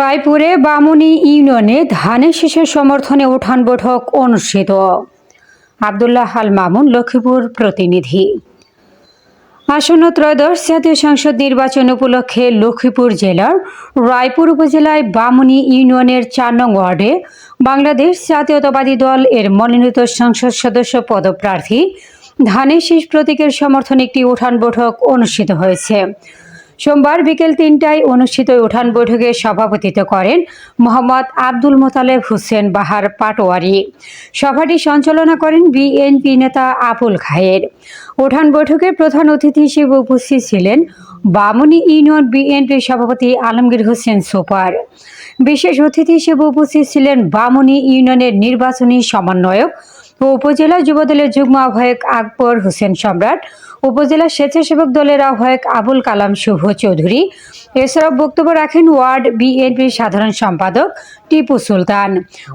রায়পুরে বামুনি ইউনিয়নে ধানের শীষের সমর্থনে উঠান বৈঠক অনুষ্ঠিত। আবদুল্লাহ হাল মামুন, লক্ষ্মীপুর প্রতিনিধি। আসন্ন ত্রয়োদশ জাতীয় সংসদ নির্বাচন উপলক্ষে লক্ষ্মীপুর জেলার রায়পুর উপজেলায় বামুনি ইউনিয়নের চার নং ওয়ার্ডে বাংলাদেশ জাতীয়তাবাদী দল এর মনোনীত সংসদ সদস্য পদপ্রার্থী ধানের শীষ প্রতীকের সমর্থনে একটি উঠান বৈঠক অনুষ্ঠিত হয়েছে। সোমবার বিকেল তিনটায় অনুষ্ঠিত উঠান বৈঠকে সভাপতিত্ব করেন মোহাম্মদ আব্দুল মোতালেব হোসেন বাহার পাটোয়ারি। সভাটি সঞ্চালনা করেন বিএনপি নেতা আবুল খায়ের। উঠান বৈঠকে প্রধান অতিথি হিসেবে উপস্থিত ছিলেন বামুনি ইউনিয়ন বিএনপি সভাপতি আলমগীর হোসেন সুপার। বিশেষ অতিথি হিসেবে উপস্থিত ছিলেন বামুনি ইউনিয়নের নির্বাচনী সমন্বয়ক ও উপজেলা যুবদলের যুগ্ম আহ্বায়ক আকবর হোসেন সম্রাট উপজেলা স্বেচ্ছাসেবক দলের আহ্বায়ক আবুল কালাম শুভ চৌধুরী। এছাড়াও বক্তব্য রাখেন ওয়ার্ড বিএনপির সাধারণ সম্পাদক টিপু সুলতান।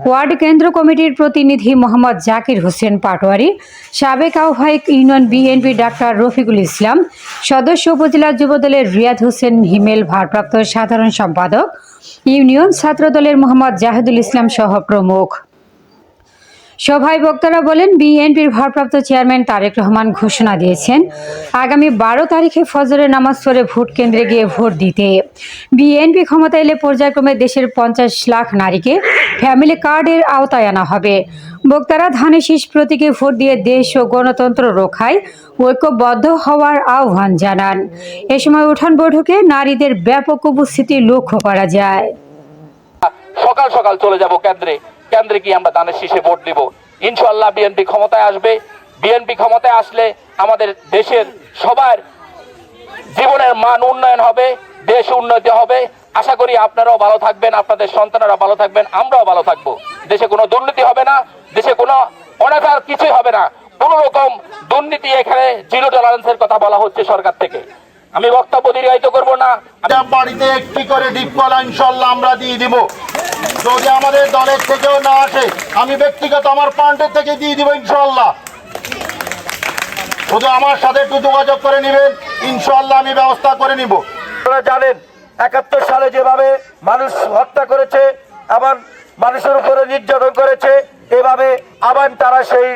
ওয়ার্ড কেন্দ্র কমিটির প্রতিনিধি মোহাম্মদ জাকির হোসেন পাটোয়ারি। সাবেক আহ্বায়ক union BNP doctor Rafiqul Islam. সদস্য উপজেলা যুবদলের রিয়াদ হোসেন হিমেল, ভারপ্রাপ্ত সাধারণ সম্পাদক। ইউনিয়ন ছাত্রদলের মোহাম্মদ জাহিদুল ইসলাম সহ প্রমুখ। সভায় বক্তারা বলেন, বিএনপির ভারপ্রাপ্ত চেয়ারম্যান তারেক রহমান ঘোষণা দিয়েছেন, আগামী বারো তারিখে ফজরের নামাজ পড়ে ভোট কেন্দ্রে গিয়ে ভোট দিতে। বিএনপি ক্ষমতা এলে পর্যায়ক্রমে দেশের পঞ্চাশ লাখ নারীকে ফ্যামিলি কার্ডের আওতায় আনা হবে। বক্তারা ধানের শীষ প্রতীকে ভোট দিয়ে দেশ ও গণতন্ত্র রক্ষায় ঐক্যবদ্ধ হওয়ার আহ্বান জানান। এ সময় উঠান বৈঠকে নারীদের ব্যাপক উপস্থিতি লক্ষ্য করা যায়। সকাল সকাল চলে যাব কেন্দ্রে। কেন্দ্রে গিয়ে আমরা দানের শীষে ভোট দিব। ইনশাল্লাহ বিএনপি ক্ষমতায় আসবে। বিএনপি ক্ষমতায় আসলে আমাদের দেশের সবার জীবনের মান উন্নয়ন হবে, দেশ উন্নতি হবে। আশা করি আপনারাও ভালো থাকবেন, আপনাদের সন্তানেরা ভালো থাকবেন, আমরাও ভালো থাকব। দেশে কোনো দুর্নীতি হবে না, দেশে কোনো অনাচার কিছুই হবে না। কোন রকম দুর্নীতি এখানে জিরো টলারেন্সের কথা বলা হচ্ছে সরকার থেকে। আমি বক্তব্য দীর্ঘায়িত করব না। বাড়িতে একটি করে ডিপ কলা ইনশাল্লাহ আমরা দিয়ে দিব। যদি আমাদের দলের থেকেও না আমি ব্যক্তিগত আমার পান্ডের থেকে দিয়ে দিব ইনশাল্লাহ শুধু আমার সাথে একটু যোগাযোগ করে নেবেন ইনশাল্লাহ আমি ব্যবস্থা করে নিব। আপনারা জানেন, একাত্তর সালে যেভাবে মানুষ হত্যা করেছে, আবার মানুষের উপরে নির্যাতন করেছে, এভাবে আবার তারা সেই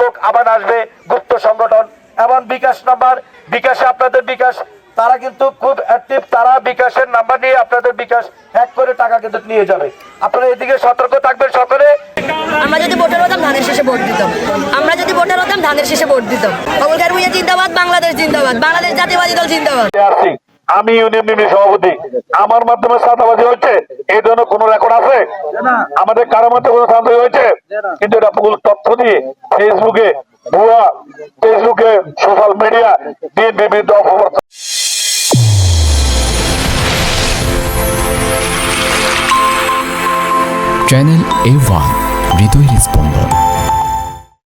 লোক আবার আসবে, গুপ্ত সংগঠন। এবং বিকাশ নাম্বার, বিকাশে আপনাদের বিকাশ, তারা কিন্তু খুব অ্যাক্টিভ তারা বিকাশের নাম্বার নিয়ে আপনাদের বিকাশ হ্যাক করে টাকা কিন্তু নিয়ে যাবে। আপনারা এদিকে সতর্ক থাকবেন সকলে। আমরা যদি ভোটার হতাম ধানের শেষে ভোট দিতাম। আমরা যদি ভোটার হতাম ধানের শেষে ভোট দিতাম। অবলকার ভুইয়া জিন্দাবাদ বাংলাদেশ জিন্দাবাদ। বাংলাদেশ জাতীয়বাদী দল জিন্দাবাদ। আমি ইউনিয়ন মিমি সভাপতি। আমার মাধ্যমে সাদাবাজি হচ্ছে এই ধরনের কোন রেকর্ড আছে? আমাদের কারোর মধ্যে কোনো শান্তি হয়েছে? কিন্তু এটা ভুল তথ্য দিয়ে ফেসবুকে ভুয়া ফেসবুকে সোশ্যাল মিডিয়া দিয়ে বিভিন্ন অপপ্রচার channel A one Wido i respondo.